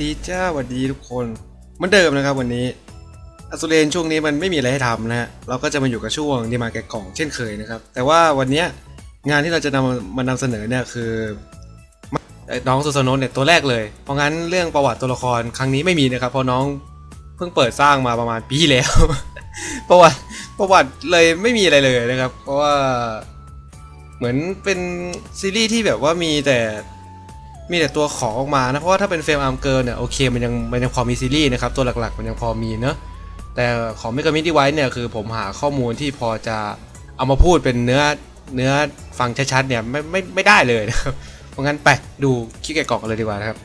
ดีจ้าสวัสดีทุกคนเหมือนเดิมนะครับวันนี้อสุเรนช่วงนี้มันไม่มีอะไรให้ทำนะฮะเราก็จะมาอยู่กับช่วงดีมาแกะกล่องเช่นเคยนะครับ แต่ว่าวันนี้งานที่เราจะนำมานำเสนอเนี่ยคือน้องซูซานโนเนี่ยตัวแรกเลย เพราะงั้นเรื่องประวัติตัวละครครั้งนี้ไม่มีนะครับ เพราะน้องเพิ่งเปิดสร้างมาประมาณปีแล้ว ประวัติประวัติเลยไม่มีอะไรเลยนะครับ เพราะว่าเหมือนเป็นซีรีส์ที่แบบว่ามีแต่ มีแต่ตัวของออกมานะเพราะว่าถ้าเป็นเฟรมอาร์มเกิร์เนี่ยโอเคมันยังมันยังพอมีซีรีส์นะครับตัวหลักๆ มันยังพอมีเนอะแต่ของเมกามิที่ไว้เนี่ยคือผมหาข้อมูลที่พอจะเอามาพูดเป็นเนื้อเนื้อฟังชัดๆเนี่ยไม่ไม่ไม่ได้เลยนะครับเพราะงั้นไปดูคลิกแกะกล่องกันเลยดีกว่านะครับ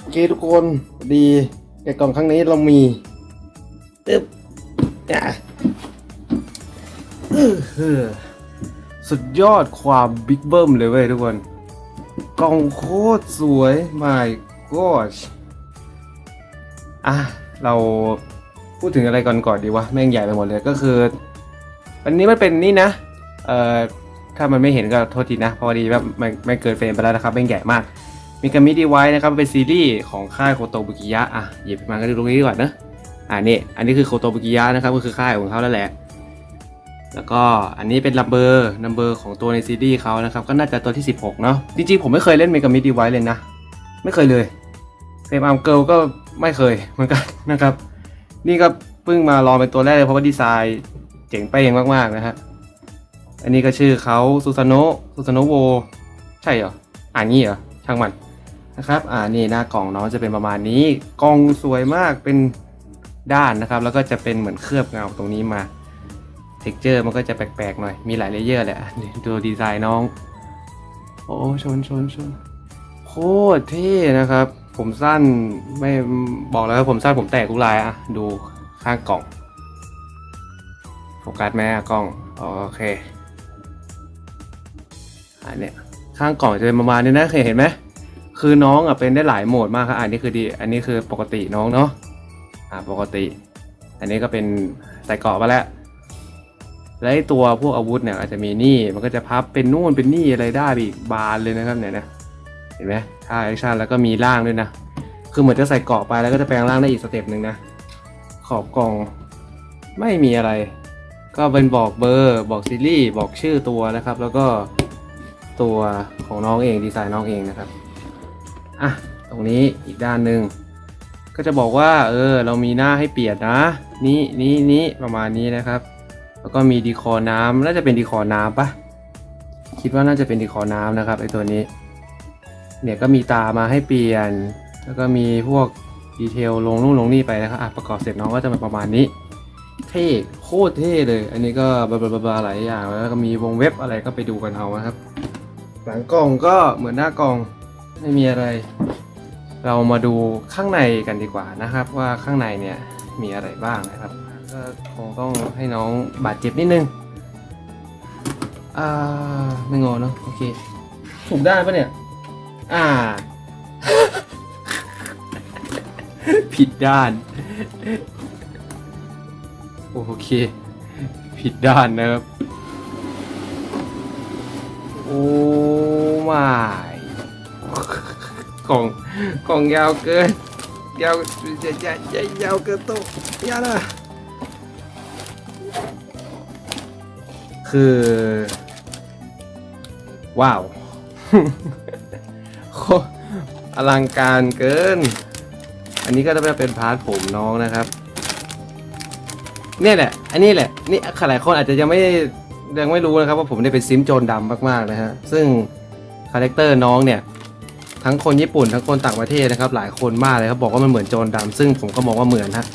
โอเคทุกคนดีแกะกล่องครั้งนี้เรามีตึ๊บอะอื้อสุดยอดความบิ๊กเบิ้มเลยเว้ยทุกคน กล่องโคตรสวย my gosh อะ เราพูดถึงอะไรก่อนก่อนดีวะ แม่งใหญ่ไปหมดเลยก็คืออันนี้มันเป็นนี่นะ เอ่อ ถ้ามันไม่เห็นก็โทษทีนะ พอดีว่ามันไม่เกินเฟรมไปแล้วนะครับแม่งใหญ่มากมีกามิดีไว้นะครับเป็นซีรีส์ของค่ายโคโตบุกิยะอะหยิบมาก็ดูตรงนี้ดีกว่าเนอะอะนี่อันนี้คือโคโตบุกิยะนะครับก็คือค่ายของเขาแล้วแหละ แล้วก็อันนี้เป็นลัมเบอร์นัมเบอร์ของตัวในซีรีส์เขานะครับ ก็น่าจะตัวที่ 16 เนาะจริงๆ ผมไม่เคยเล่นเมกามิดดีไวเลยนะ ไม่เคยเลยเฟรมอาร์มเกิลก็ไม่เคยเหมือนกันนะครับ นี่ก็เพิ่งมาลองเป็นตัวแรกเลยเพราะว่าดีไซน์เจ๋งไปเองมากๆนะฮะอันนี้ก็ชื่อเขาซูซานโนซูซานโนโวใช่เหรออ่านงี้เหรอช่างมันนะครับอ่านี่หน้ากล่องน้องจะเป็นประมาณนี้กล่องสวยมากเป็นด้านนะครับ แล้วก็จะเป็นเหมือนเคลือบเงาตรงนี้มา เท็กเจอร์มันก็จะแปลกๆหน่อย มีหลายเลเยอร์แหละดูดีไซน์น้อง โอ้ชนชนชนโคตรเท่นะครับ ผมสั้นไม่บอกแล้วว่าผมสั้นผมแตกทุกลายอะดูข้างกล่องโฟกัสไหมอะกล้องโอเคอันเนี้ยข้างกล่องจะเป็นประมาณนี้นะเคยเห็นไหมคือน้องอะเป็นได้หลายโหมดมากครับอันนี้คือดีอันนี้คือปกติน้องเนาะอ่าปกติ อันนี้ก็เป็นใส่เกาะมาแล้ว และตัวพวกอาวุธเนี่ยอาจจะมีนี่มันก็จะพับเป็นนู่นเป็นนี่อะไรได้อีกบานเลยนะครับเนี่ยนะเห็นไหมท่าแอคชั่นแล้วก็มีร่างด้วยนะ คือเหมือนจะใส่เกาะไปแล้วก็จะแปลงร่างได้อีกสเต็ปหนึ่งนะ ขอบกล่องไม่มีอะไร ก็เป็นบอกเบอร์บอกซีรีส์บอกชื่อตัวนะครับ แล้วก็ตัวของน้องเองดีไซน์น้องเองนะครับอะตรงนี้อีกด้านหนึ่งก็จะบอกว่า เออ เรามีหน้าให้เปลี่ยนนะ นี้นี้นี้ประมาณนี้นะครับ แล้วก็มีดีคอน้ำน่าจะเป็นดีคอน้ำปะคิดว่าน่าจะเป็นดีคอน้ำนะครับไอตัวนี้ เนี่ยก็มีตามาให้เปลี่ยน แล้วก็มีพวกดีเทลลงนู่นลงนี่ไปนะครับอะประกอบเสร็จน้องก็จะเป็นประมาณนี้ เท่โคตรเท่เลย อันนี้ก็บลาบลาบลาหลายอย่างแล้วก็มีวงเว็บอะไรก็ไปดูกันเอานะครับ หลังกล่องก็เหมือนหน้ากล่องไม่มีอะไร เรามาดูข้างในกันดีกว่านะครับ ว่าข้างในเนี่ยมีอะไรบ้างนะครับ ก็คงต้องให้น้องบาดเจ็บนิดนึง อ่า ไม่งอเนาะโอเคถูกด้านปะเนี่ย อ่า ผิดด้าน โอเค ผิดด้านนะครับ โอ้ไม่กล่องกล่องยาวเกินยาวจะจะจะยาวเกินโต๊ะยาละ คือ ว้าวโคอลังการเกิน อันนี้ก็จะเป็นพาร์ทผมน้องนะครับ เนี่ยแหละ อันนี้แหละ นี่หลายคนอาจจะยังไม่ยังไม่รู้นะครับว่าผมได้เป็นซิมโจรดำมากๆนะฮะ ซึ่งคาแรคเตอร์น้องเนี่ย ทั้งคนญี่ปุ่นทั้งคนต่างประเทศนะครับ หลายคนมากเลยครับบอกว่ามันเหมือนโจรดำซึ่งผมก็มองว่าเหมือนฮะ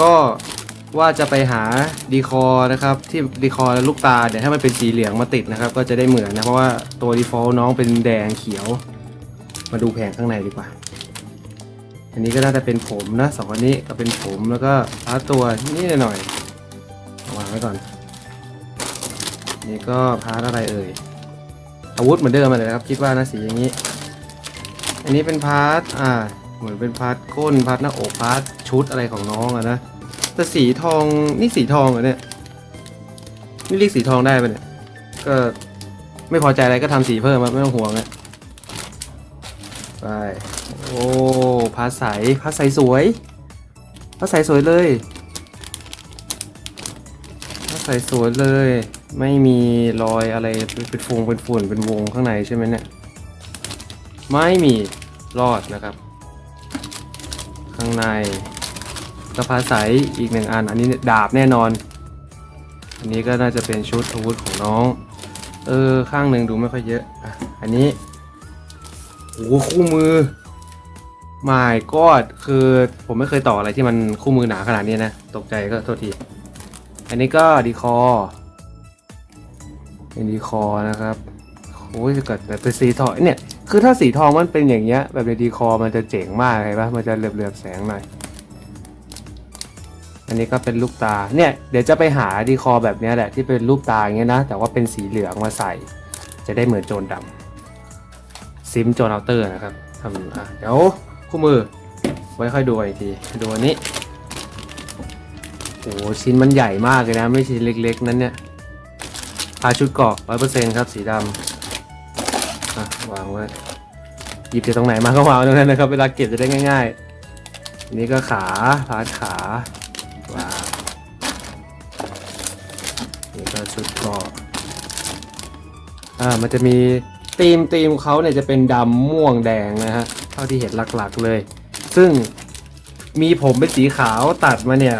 ก็ ว่าจะไปหาดีคอนะครับ ที่ดีคอและลูกตาเดี๋ยวให้มันเป็นสีเหลืองมาติดนะครับ ก็จะได้เหมือนนะ เพราะว่าตัวดีฟอลน้องเป็นแดงเขียว มาดูแผงข้างในดีกว่า อันนี้ก็น่าจะเป็นผมนะสองอันนี้ก็เป็นผมแล้วก็พาร์ทตัวนี่หน่อยวางไว้ก่อน นี่ก็พาร์ทอะไรเอ่ยอาวุธเหมือนเดิมเลยนะครับ คิดว่านะสีอย่างนี้ อันนี้เป็นพาร์ทอ่าเหมือนเป็นพาร์ทก้นพาร์ทหน้าอกพาร์ทชุดอะไรของน้องอะนะ แต่สีทองนี่สีทองเหรอเนี่ยนี่เรียกสีทองได้ปะเนี่ยก็ไม่พอใจอะไรก็ทำสีเพิ่มครับไม่ต้องห่วงอะไปโอ้พาใสพาใสสวยพาใสสวยเลยพาใสสวยเลย ไม่มีรอยอะไรเป็นฟงเป็นฝุ่นเป็นวงข้างในใช่ไหมเนี่ยไม่มีรอดนะครับ ข้างใน ก็พาใสอีกหนึ่งอัน อันนี้ดาบแน่นอน อันนี้ก็น่าจะเป็นชุดอาวุธของน้อง เออ ข้างหนึ่งดูไม่ค่อยเยอะอะอันนี้โอ้คู่มือไม่กอดคือผมไม่เคยต่ออะไรที่มันคู่มือหนาขนาดนี้นะ ตกใจก็โทษที อันนี้ก็ดีคอเป็นดีคอนะครับโอ้ยจะเกิดแต่เป็นสีทองเนี่ย คือถ้าสีทองมันเป็นอย่างเงี้ย แบบในดีคอมันจะเจ๋งมากเลยปะมันจะเหลือบๆแสงหน่อย อันนี้ก็เป็นลูกตาเนี่ยเดี๋ยวจะไปหาดีคอแบบนี้แหละที่เป็นรูปตาอย่างเงี้ยนะ แต่ว่าเป็นสีเหลืองมาใส่ จะได้เหมือนโจรดำซิมโจรเอาเตอร์นะครับทำอะเดี๋ยวคู่มือ ไว้ค่อยดูอีกทีดูอันนี้โอ้ชิ้นมันใหญ่มากเลยนะ ไม่ใช่เล็กๆ นั้นเนี่ยพาชุดเกาะร้อยเปอร์เซ็นต์ครับสีดำอะวางไว้หยิบจากตรงไหนมาก็วางตรงนั้นนะครับ เวลาเก็บจะได้ง่าย ๆ อันนี้ก็ขาพาดขา ก็อ่ามันจะมีธีมธีมเขาเนี่ยจะเป็นดำม่วงแดงนะฮะเท่าที่เห็นหลักๆเลย ซึ่งมีผมเป็นสีขาวตัดมาเนี่ย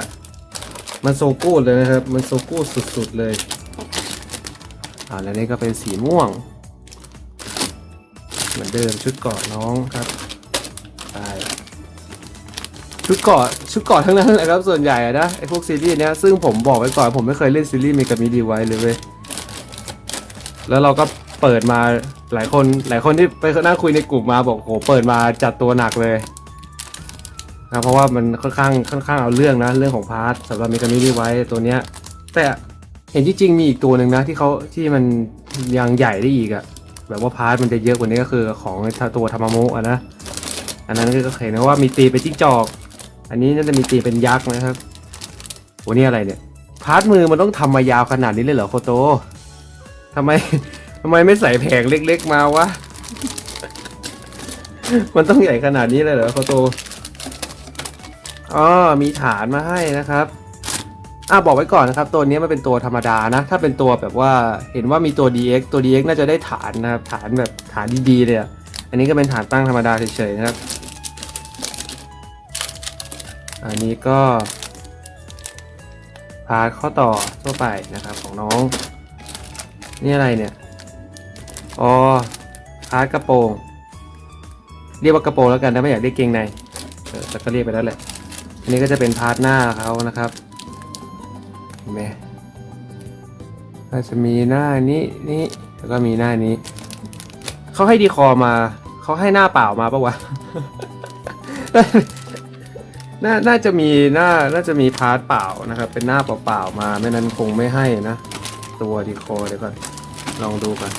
มันโซกูดเลยนะครับ มันโซกูดสุดๆเลยอ่าแล้วนี่ก็เป็นสีม่วง เหมือนเดิมชุดเกาะน้องครับ ชุดเกาะชุดเกาะทั้งนั้นแหละครับส่วนใหญ่อะนะไอพวกซีรีส์เนี้ยซึ่งผมบอกไว้ก่อนผมไม่เคยเล่นซีรีส์เมกามิดีไว้เลยเว้ยแล้วเราก็เปิดมาหลายคนหลายคนที่ไปนั่งคุยในกลุ่มมาบอกโหเปิดมาจัดตัวหนักเลยนะเพราะว่ามันค่อนข้างค่อนข้างเอาเรื่องนะเรื่องของพาร์ทสำหรับเมกามิดีไว้ตัวเนี้ยแต่เห็นที่จริงมีอีกตัวหนึ่งนะที่เขาที่มันยังใหญ่ได้อีกอะแบบว่าพาร์ทมันจะเยอะกว่านี้ก็คือของตัวธรรมโมะนะอันนั้นก็เห็นนะว่ามีตีเป็นจิ้งจอก อันนี้น่าจะมีตีเป็นยักษ์นะครับโหนี่อะไรเนี่ย พาร์ทมือมันต้องทำมายาวขนาดนี้เลยเหรอโคโตทำไมทำไมไม่ใส่แผงเล็กๆมาวะ มันต้องใหญ่ขนาดนี้เลยเหรอโคโตอ๋อมีฐานมาให้นะครับอะบอกไว้ก่อนนะครับ ตัวนี้มันเป็นตัวธรรมดานะ ถ้าเป็นตัวแบบว่าเห็นว่ามีตัว DX ตัว DX น่าจะได้ฐานนะครับ ฐานแบบฐานดีๆเลยอะอันนี้ก็เป็นฐานตั้งธรรมดาเฉยๆนะครับ อันนี้ก็พาร์ทข้อต่อทั่วไปนะครับของน้อง นี่อะไรเนี่ยอ๋อพาร์ทกระโปรงเรียกว่ากระโปรงแล้วกันถ้าไม่อยากได้เกงในเออแต่ก็เรียกไปแล้วแหละอันนี้ก็จะเป็นพาร์ทหน้าเขานะครับเห็นไหมก็จะมีหน้านี้นี้แล้วก็มีหน้านี้เขาให้ดีคอมาเขาให้หน้าเปล่ามาปะวะ น่าน่าจะมีหน้าน่าจะมีพาร์ทเปล่านะครับ เป็นหน้าเปล่าๆมาไม่นั้นคงไม่ให้นะ ตัวดีโคเดี๋ยวก่อนลองดูก่อน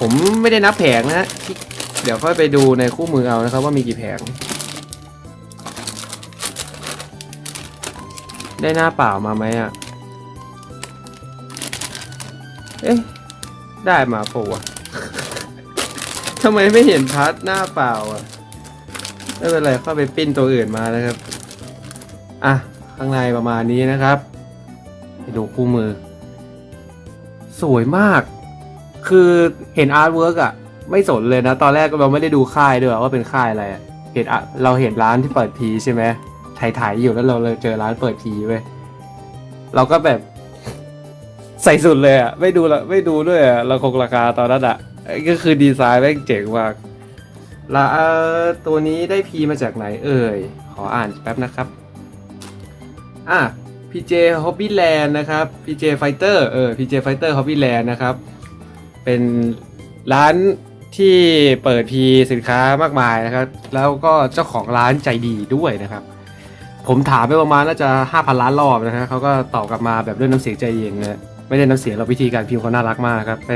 ผมไม่ได้นับแผงนะฮะเดี๋ยวค่อยไปดูในคู่มือเอานะครับ ว่ามีกี่แผง ได้หน้าเปล่ามาไหมอะ เอ๊ะ ได้มาปะวะทำไมไม่เห็นพาร์ทหน้าเปล่าอะ ไม่เป็นไรเข้าไปปิ้นตัวอื่นมานะครับ อะ ข้างในประมาณนี้นะครับไปดูคู่มือ สวยมาก คือเห็นอาร์ตเวิร์กอะไม่สนเลยนะ ตอนแรกเราไม่ได้ดูค่ายด้วยว่าเป็นค่ายอะไรเห็นเราเห็นร้านที่เปิดพีใช่ไหมถ่ายๆอยู่แล้วเราเลยเจอร้านเปิดพีเว้ยเราก็แบบ ใส่สุดเลยอะไม่ดูละไม่ดูด้วยอะเราคงราคาตอนนั้นอะก็คือดีไซน์แม่งเจ๋งมาก ละเออตัวนี้ได้พีมาจากไหนเอ่ย ขออ่านแป๊บนะครับ อะ PJ Hobbyland นะครับ PJ Fighter เออ PJ Fighter Hobbyland นะครับ เป็นร้านที่เปิดพีสินค้ามากมายนะครับ แล้วก็เจ้าของร้านใจดีด้วยนะครับ ผมถามไปประมาณน่าจะ 5,000 ล้านรอบนะฮะเขาก็ตอบกลับมาแบบด้วยน้ำเสียงใจเย็นนะไม่ได้น้ำเสียงเราวิธีการพิมพ์เขาน่ารักมากครับ ไป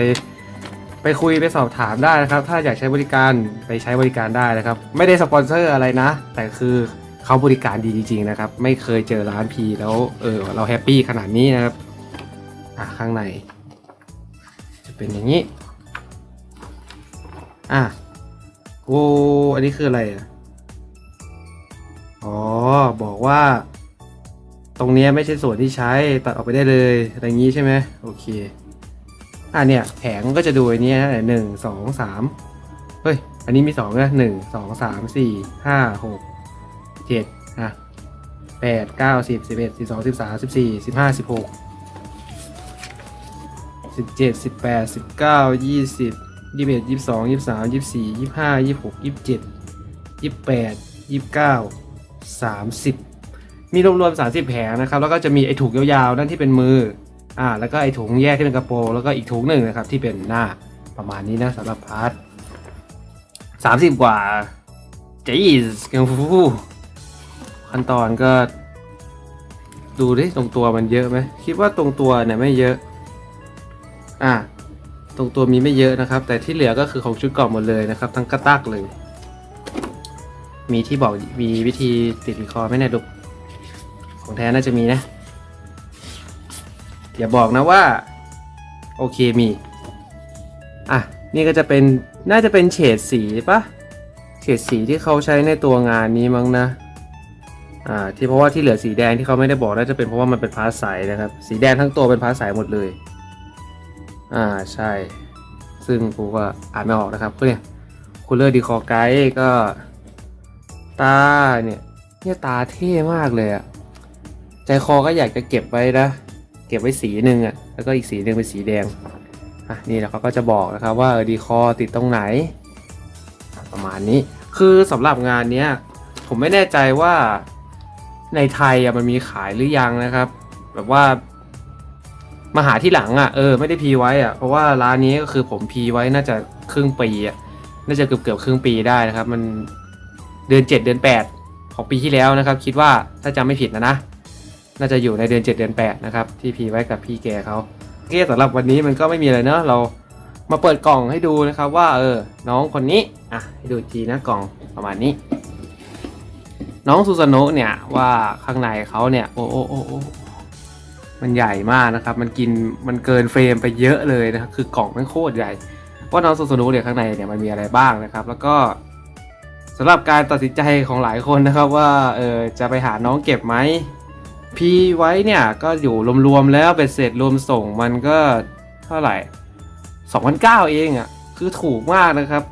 ไปคุยไปสอบถามได้นะครับ ถ้าอยากใช้บริการไปใช้บริการได้นะครับ ไม่ได้สปอนเซอร์อะไรนะ แต่คือเขาบริการดีจริงๆนะครับ ไม่เคยเจอร้านพีแล้วเออเราแฮปปี้ขนาดนี้นะครับอะข้างใน จะเป็นอย่างนี้ อะโอ้อันนี้คืออะไรอะอ๋อบอกว่า ตรงเนี้ยไม่ใช่ส่วนที่ใช้ตัดออกไปได้เลยอะไรอย่างนี้ใช่ไหมโอเค อะเนี่ยแผงก็จะดูอ้เนี้ยหนึ่งสองสามเฮ้ย อันนี้มีสองนะหนึ่งสองสามสี่ห้าหกเจ็ดอะแปดเก้าสิบสิบเอ็ดสิบสองสิบสามสิบสี่สิบห้าสิบหกสิบเจ็ดสิบแปดสิบเก้ายี่สิบยี่สิบเอ็ดยี่สิบสองยี่สิบสามยี่สิบสี่ยี่สิบห้ายี่สิบหกยี่สิบเจ็ดยี่สิบแปดยี่สิบเก้าสามสิบมีรวมๆสามสิบแผงนะครับ แล้วก็จะมีไอ้ถุงยาวๆ นั่นที่เป็นมือ อ่าแล้วก็ไอ้ถุงแยกที่เป็นกระโปรงแล้วก็อีกถุงหนึ่งนะครับที่เป็นหน้าประมาณนี้นะสำหรับพาร์ทสามสิบกว่าจีสกังฟูขั้นตอนก็ ดูดิตรงตัวมันเยอะไหมคิดว่าตรงตัวเนี่ยไม่เยอะ อ่าตรงตัวมีไม่เยอะนะครับ แต่ที่เหลือก็คือของชุดเกาะหมดเลยนะครับ ทั้งกระตักเลย มีที่บอกมีวิธีติดรีคอร์ไหมเนี่ยดุกของแท้น่าจะมีนะ อย่าบอกนะว่า โอเคมี อะ นี่ก็จะเป็นน่าจะเป็นเฉดสีปะเฉดสีที่เขาใช้ในตัวงานนี้มั้งนะอ่าที่เพราะว่าที่เหลือสีแดงที่เขาไม่ได้บอกน่าจะเป็นเพราะว่ามันเป็นพาสใสนะครับ สีแดงทั้งตัวเป็นพาสใสหมดเลย อ่าใช่ ซึ่งกูก็อ่านไม่ออกนะครับก็เนี่ยคูลเลอร์ดีคอไกด์ก็ ตาเนี่ยเนี่ยตาเท่มากเลยอะใจคอก็อยากจะเก็บไว้นะ เก็บไว้สีหนึ่งอะแล้วก็อีกสีหนึ่งเป็นสีแดงอะนี่แล้วเขาก็จะบอกนะครับว่าเออดีคอติดตรงไหน ประมาณนี้คือสำหรับงานเนี้ยผมไม่แน่ใจว่าในไทยอะมันมีขายหรือยังนะครับ แบบว่ามาหาที่หลังอะเออไม่ได้พีไว้อะเพราะว่าร้านนี้ก็คือผมพีไว้น่าจะครึ่งปีอะน่าจะเกือบเกือบครึ่งปีได้นะครับ มันเดือนเจ็ดเดือนแปดของปีที่แล้วนะครับ คิดว่าถ้าจำไม่ผิดนะนะ น่าจะอยู่ในเดือนเจ็ดเดือนแปดนะครับ ที่พีไว้กับพี่แกเขาโอเคสำหรับวันนี้มันก็ไม่มีอะไรเนอะเรามาเปิดกล่องให้ดูนะครับว่าเออน้องคนนี้อะให้ดูอีกทีนะกล่องประมาณนี้ น้องซูซาโนะเนี่ยว่าข้างในเขาเนี่ยโอ้โอ้โอ้โอ้มันใหญ่มากนะครับ มันกินมันเกินเฟรมไปเยอะเลยนะครับคือกล่องมันโคตรใหญ่ว่าน้องซูซูนุเนี่ยข้างในเนี่ยมันมีอะไรบ้างนะครับ แล้วก็สำหรับการตัดสินใจของหลายคนนะครับว่าเออจะไปหาน้องเก็บไหม พีไว้เนี่ยก็อยู่รวมๆแล้วเป็นเสร็จรวมส่งมันก็เท่าไหร่2,009 เองอะ่ะคือถูกมากนะครับ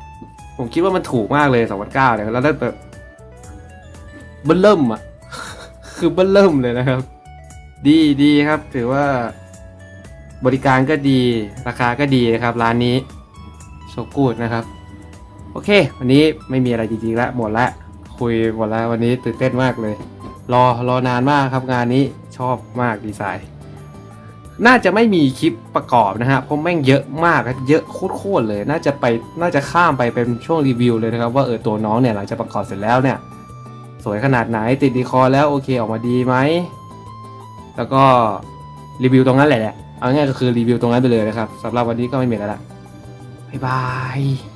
ผมคิดว่ามันถูกมากเลย2,009เนี่ยแล้วได้แบบเบิ้ลเริ่มอะคือเบิ้ลเริ่มเลยนะครับ ดีดีครับ ถือว่าบริการก็ดีราคาก็ดีนะครับ ร้านนี้โชกูดนะครับ โอเค วันนี้ไม่มีอะไรจริงๆแล้วหมดละคุยหมดแล้ววันนี้ตื่นเต้นมากเลย รอรอนานมากครับงานนี้ชอบมากดีไซน์ น่าจะไม่มีคลิปประกอบนะฮะเพราะแม่งเยอะมากเยอะโคตรๆเลย น่าจะไปน่าจะข้ามไปเป็นช่วงรีวิวเลยนะครับ ว่าเออตัวน้องเนี่ยหลังจากประกอบเสร็จแล้วเนี่ย สวยขนาดไหนติดดีคอแล้วโอเคออกมาดีไหมแล้วก็รีวิวตรงนั้นแหละเอาง่ายก็คือรีวิวตรงนั้นไปเลยนะครับสำหรับวันนี้ก็ไม่มีแล้วละบ๊ายบาย